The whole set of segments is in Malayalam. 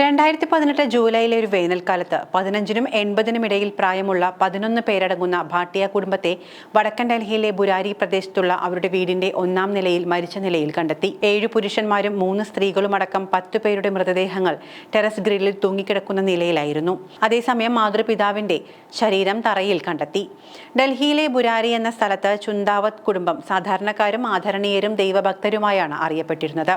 രണ്ടായിരത്തി പതിനെട്ട് ജൂലൈയിലെ ഒരു വേനൽക്കാലത്ത് പതിനഞ്ചിനും എൺപതിനും ഇടയിൽ പ്രായമുള്ള പതിനൊന്ന് പേരടങ്ങുന്ന ഭാട്ടിയ കുടുംബത്തെ വടക്കൻ ഡൽഹിയിലെ ബുരാരി പ്രദേശത്തുള്ള അവരുടെ വീടിന്റെ ഒന്നാം നിലയിൽ മരിച്ച നിലയിൽ കണ്ടെത്തി. ഏഴ് പുരുഷന്മാരും മൂന്ന് സ്ത്രീകളും അടക്കം പത്തു പേരുടെ മൃതദേഹങ്ങൾ ടെറസ് ഗ്രില്ലിൽ തൂങ്ങിക്കിടക്കുന്ന നിലയിലായിരുന്നു. അതേസമയം മാതൃപിതാവിന്റെ ശരീരം തറയിൽ കണ്ടെത്തി. ഡൽഹിയിലെ ബുരാരി എന്ന സ്ഥലത്ത് ചുന്താവത് കുടുംബം സാധാരണക്കാരും ആദരണീയരും ദൈവഭക്തരുമായാണ് അറിയപ്പെട്ടിരുന്നത്.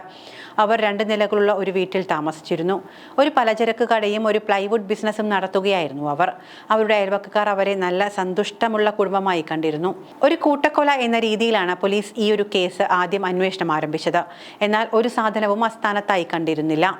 അവർ രണ്ട് നിലകളുള്ള ഒരു വീട്ടിൽ താമസിച്ചിരുന്നു. ഒരു പലചരക്ക് കടയും ഒരു പ്ലൈവുഡ് ബിസിനസ്സും നടത്തുകയായിരുന്നു അവർ. അവരുടെ അയൽവക്കക്കാർ അവരെ നല്ല സന്തുഷ്ടമുള്ള കുടുംബമായി കണ്ടിരുന്നു. ഒരു കൂട്ടക്കൊല എന്ന രീതിയിലാണ് പോലീസ് ഈ ഒരു കേസ് ആദ്യം അന്വേഷണം ആരംഭിച്ചത്. എന്നാൽ ഒരു സാധനവും അസ്ഥാനത്തായി കണ്ടിരുന്നില്ല.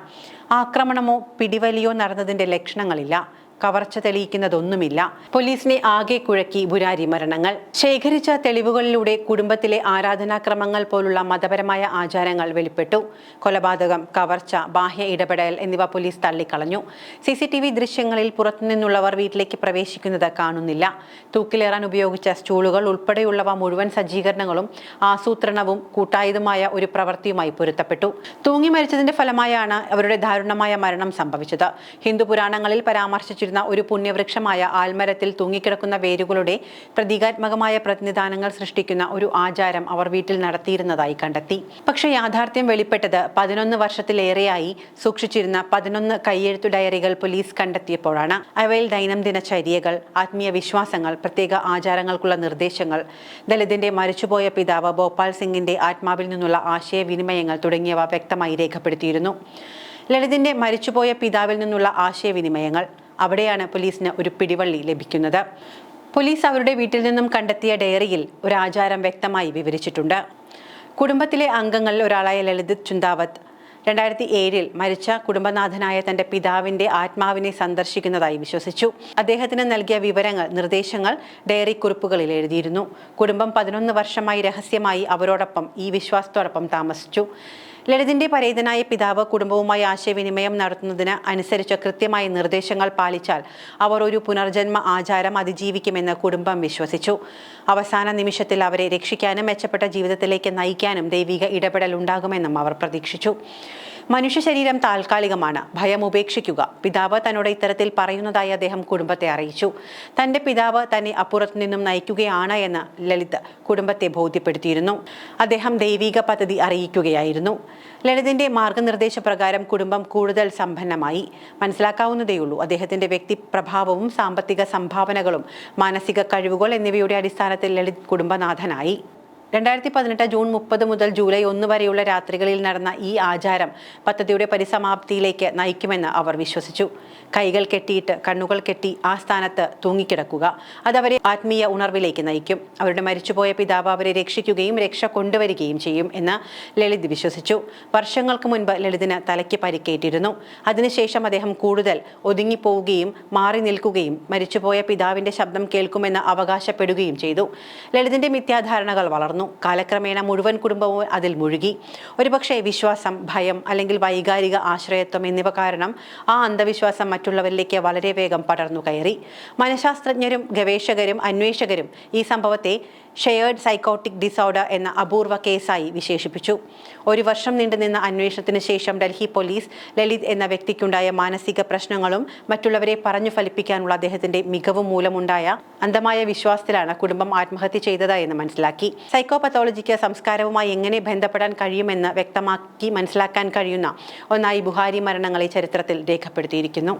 ആക്രമണമോ പിടിവലിയോ നടന്നതിന്റെ ലക്ഷണങ്ങളില്ല. കവർച്ച തെളിയിക്കുന്നതൊന്നുമില്ല. പോലീസിനെ ആകെ കുഴക്കി ബുരാരി മരണങ്ങൾ. ശേഖരിച്ച തെളിവുകളിലൂടെ കുടുംബത്തിലെ ആരാധനാക്രമങ്ങൾ പോലുള്ള മതപരമായ ആചാരങ്ങൾ വെളിപ്പെട്ടു. കൊലപാതകം കവർച്ച ബാഹ്യ ഇടപെടൽ എന്നിവ പോലീസ് തള്ളിക്കളഞ്ഞു. സി സി ടി വി ദൃശ്യങ്ങളിൽ പുറത്തുനിന്നുള്ളവർ വീട്ടിലേക്ക് പ്രവേശിക്കുന്നത് കാണുന്നില്ല. തൂക്കിലേറാൻ ഉപയോഗിച്ച സ്റ്റൂളുകൾ ഉൾപ്പെടെയുള്ളവ മുഴുവൻ സജ്ജീകരണങ്ങളും ആസൂത്രണവും കൂട്ടായതുമായ ഒരു പ്രവൃത്തിയുമായി പൊരുത്തപ്പെട്ടു. തൂങ്ങി മരിച്ചതിന്റെ ഫലമായാണ് അവരുടെ ദാരുണമായ മരണം സംഭവിച്ചത്. ഹിന്ദു പുരാണങ്ങളിൽ പരാമർശിച്ചിരുന്ന ഒരു പുണ്യവൃക്ഷമായ ആൽമരത്തിൽ തൂങ്ങിക്കിടക്കുന്ന വേരുകളുടെ പ്രതീകാത്മകമായ പ്രതിനിധാനങ്ങൾ സൃഷ്ടിക്കുന്ന ഒരു ആചാരം അവർ വീട്ടിൽ നടത്തിയിരുന്നതായി കണ്ടെത്തി. പക്ഷേ യാഥാർത്ഥ്യം വെളിപ്പെട്ടത് പതിനൊന്ന് വർഷത്തിലേറെയായി സൂക്ഷിച്ചിരുന്ന പതിനൊന്ന് കയ്യെഴുത്തു ഡയറികൾ പോലീസ് കണ്ടെത്തിയപ്പോഴാണ്. അവയിൽ ദൈനംദിന ചര്യകൾ ആത്മീയ വിശ്വാസങ്ങൾ പ്രത്യേക ആചാരങ്ങൾക്കുള്ള നിർദ്ദേശങ്ങൾ ദലിതിന്റെ മരിച്ചുപോയ പിതാവ് ഭോപ്പാൽ സിംഗിന്റെ ആത്മാവിൽ നിന്നുള്ള ആശയവിനിമയങ്ങൾ തുടങ്ങിയവ വ്യക്തമായി രേഖപ്പെടുത്തിയിരുന്നു. ലളിതിന്റെ മരിച്ചുപോയ പിതാവിൽ നിന്നുള്ള ആശയവിനിമയങ്ങൾ അവിടെയാണ് പോലീസിന് ഒരു പിടിവള്ളി ലഭിക്കുന്നത്. പോലീസ് അവരുടെ വീട്ടിൽ നിന്നും കണ്ടെത്തിയ ഡയറിയിൽ ഒരു ആചാരം വ്യക്തമായി വിവരിച്ചിട്ടുണ്ട്. കുടുംബത്തിലെ അംഗങ്ങളിൽ ഒരാളായ ലളിത് ചുന്താവത്ത് രണ്ടായിരത്തി ഏഴിൽ മരിച്ച കുടുംബനാഥനായ തന്റെ പിതാവിന്റെ ആത്മാവിനെ സന്ദർശിക്കുന്നതായി വിശ്വസിച്ചു. അദ്ദേഹത്തിന് നൽകിയ വിവരങ്ങൾ നിർദ്ദേശങ്ങൾ ഡയറി കുറിപ്പുകളിൽ എഴുതിയിരുന്നു. കുടുംബം പതിനൊന്ന് വർഷമായി രഹസ്യമായി അവരോടൊപ്പം ഈ വിശ്വാസത്തോടൊപ്പം താമസിച്ചു. ലളിതിന്റെ പരേതനായ പിതാവ് കുടുംബവുമായി ആശയവിനിമയം നടത്തുന്നതിന് അനുസരിച്ച് കൃത്യമായ നിർദ്ദേശങ്ങൾ പാലിച്ചാൽ അവർ ഒരു പുനർജന്മ ആചാരം അതിജീവിക്കുമെന്ന് കുടുംബം വിശ്വസിച്ചു. അവസാന നിമിഷത്തിൽ അവരെ രക്ഷിക്കാനും മെച്ചപ്പെട്ട ജീവിതത്തിലേക്ക് നയിക്കാനും ദൈവിക ഇടപെടൽ ഉണ്ടാകുമെന്നും അവർ പ്രതീക്ഷിച്ചു. മനുഷ്യ ശരീരം താൽക്കാലികമാണ്. ഭയം ഉപേക്ഷിക്കുക. പിതാവ് തന്നോട് ഇത്തരത്തിൽ പറയുന്നതായി അദ്ദേഹം കുടുംബത്തെ അറിയിച്ചു. തന്റെ പിതാവ് തന്നെ അപ്പുറത്തു നിന്നും നയിക്കുകയാണ് എന്ന് ലളിത് കുടുംബത്തെ ബോധ്യപ്പെടുത്തിയിരുന്നു. അദ്ദേഹം ദൈവിക പദ്ധതി അറിയിക്കുകയായിരുന്നു. ലളിതിന്റെ മാർഗനിർദ്ദേശപ്രകാരം കുടുംബം കൂടുതൽ സമ്പന്നമായി. മനസ്സിലാക്കാവുന്നതേയുള്ളൂ. അദ്ദേഹത്തിന്റെ വ്യക്തി പ്രഭാവവും സാമ്പത്തിക സംഭാവനകളും മാനസിക കഴിവുകൾ എന്നിവയുടെ അടിസ്ഥാനത്തിൽ ലളിത് കുടുംബനാഥനായി. രണ്ടായിരത്തി പതിനെട്ട് ജൂൺ മുപ്പത് മുതൽ ജൂലൈ ഒന്ന് വരെയുള്ള രാത്രികളിൽ നടന്ന ഈ ആചാരം പദ്ധതിയുടെ പരിസമാപ്തിയിലേക്ക് നയിക്കുമെന്ന് അവർ വിശ്വസിച്ചു. കൈകൾ കെട്ടിയിട്ട് കണ്ണുകൾ കെട്ടി ആ സ്ഥാനത്ത് തൂങ്ങിക്കിടക്കുക. അതവരെ ആത്മീയ ഉണർവിലേക്ക് നയിക്കും. അവരുടെ മരിച്ചുപോയ പിതാവ് അവരെ രക്ഷിക്കുകയും രക്ഷ കൊണ്ടുവരികയും ചെയ്യും എന്ന് ലളിത് വിശ്വസിച്ചു. വർഷങ്ങൾക്ക് മുൻപ് ലളിതിന് തലയ്ക്ക് പരിക്കേറ്റിരുന്നു. അതിനുശേഷം അദ്ദേഹം കൂടുതൽ ഒതുങ്ങിപ്പോവുകയും മാറി നിൽക്കുകയും മരിച്ചുപോയ പിതാവിന്റെ ശബ്ദം കേൾക്കുമെന്ന് അവകാശപ്പെടുകയും ചെയ്തു. ലളിതിന്റെ മിഥ്യാധാരണകൾ വളർന്നു. കാലക്രമേണ മുഴുവൻ കുടുംബവും അതിൽ മുഴുകി. ഒരുപക്ഷെ വിശ്വാസം ഭയം അല്ലെങ്കിൽ വൈകാരിക ആശ്രയത്വം എന്നിവ കാരണം ആ അന്ധവിശ്വാസം മറ്റുള്ളവരിലേക്ക് വളരെ വേഗം പടർന്നു കയറി. മനഃശാസ്ത്രജ്ഞരും ഗവേഷകരും അന്വേഷകരും ഈ സംഭവത്തെ ഷെയർഡ് സൈക്കോട്ടിക് ഡിസോർഡർ എന്ന അപൂർവ കേസായി വിശേഷിപ്പിച്ചു. ഒരു വർഷം നീണ്ടുനിന്ന അന്വേഷണത്തിന് ശേഷം ഡൽഹി പോലീസ് ലളിത് എന്ന വ്യക്തിക്കുണ്ടായ മാനസിക പ്രശ്നങ്ങളും മറ്റുള്ളവരെ പറഞ്ഞു ഫലിപ്പിക്കാനുള്ള അദ്ദേഹത്തിന്റെ മികവ് മൂലമുണ്ടായ അന്ധമായ വിശ്വാസത്തിലാണ് കുടുംബം ആത്മഹത്യ ചെയ്തത് എന്ന് മനസ്സിലാക്കി. സൈക്കോപത്തോളജിക്ക് സംസ്കാരവുമായി എങ്ങനെ ബന്ധപ്പെടാൻ കഴിയുമെന്ന് വ്യക്തമാക്കി മനസ്സിലാക്കാൻ കഴിയുന്ന ഒന്നായി ബുഹാരി മരണങ്ങളെ ചരിത്രത്തിൽ രേഖപ്പെടുത്തിയിരിക്കുന്നു.